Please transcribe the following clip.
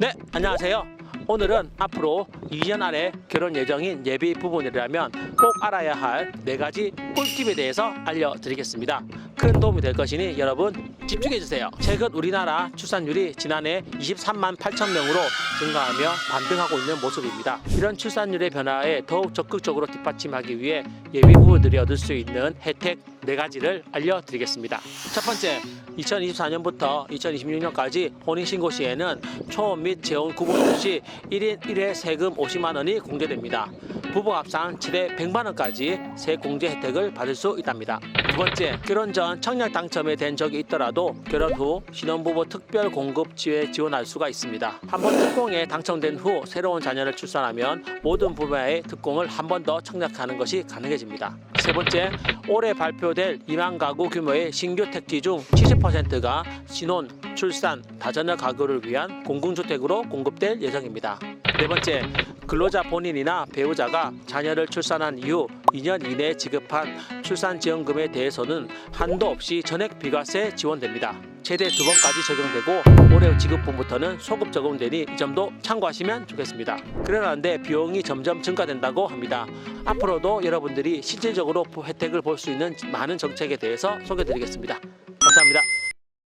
네, 안녕하세요. 오늘은 앞으로 2년 안에 결혼 예정인 예비 부부들이라면 꼭 알아야 할 네 가지 꿀팁에 대해서 알려드리겠습니다. 큰 도움이 될 것이니 여러분 집중해 주세요. 최근 우리나라 출산율이 지난해 23만 8천 명으로 증가하며 반등하고 있는 모습입니다. 이런 출산율의 변화에 더욱 적극적으로 뒷받침하기 위해 예비 부부들이 얻을 수 있는 혜택 네 가지를 알려드리겠습니다. 첫 번째, 2024년부터 2026년까지 혼인신고 시에는 초혼 및 재혼 구분 없이 1인 1회 세금 50만 원이 공제됩니다. 부부 합산 최대 100만 원까지 세 공제 혜택을 받을 수 있답니다. 두 번째, 결혼 전 청약 당첨이 된 적이 있더라도 결혼 후 신혼부부 특별 공급 지회 지원할 수가 있습니다. 한 번 특공에 당첨된 후 새로운 자녀를 출산하면 모든 분야의 특공을 한 번 더 청약하는 것이 가능해집니다. 세 번째, 올해 발표될 2만 가구 규모의 신규 택지 중 70%가 신혼, 출산, 다자녀 가구를 위한 공공주택으로 공급될 예정입니다. 네 번째, 근로자 본인이나 배우자가 자녀를 출산한 이후 2년 이내에 지급한 출산지원금에 대해서는 한도 없이 전액 비과세 지원됩니다. 최대 두 번까지 적용되고 올해 지급분부터는 소급 적용되니 이 점도 참고하시면 좋겠습니다. 그러는데 비용이 점점 증가된다고 합니다. 앞으로도 여러분들이 실질적으로 혜택을 볼 수 있는 많은 정책에 대해서 소개드리겠습니다. 감사합니다.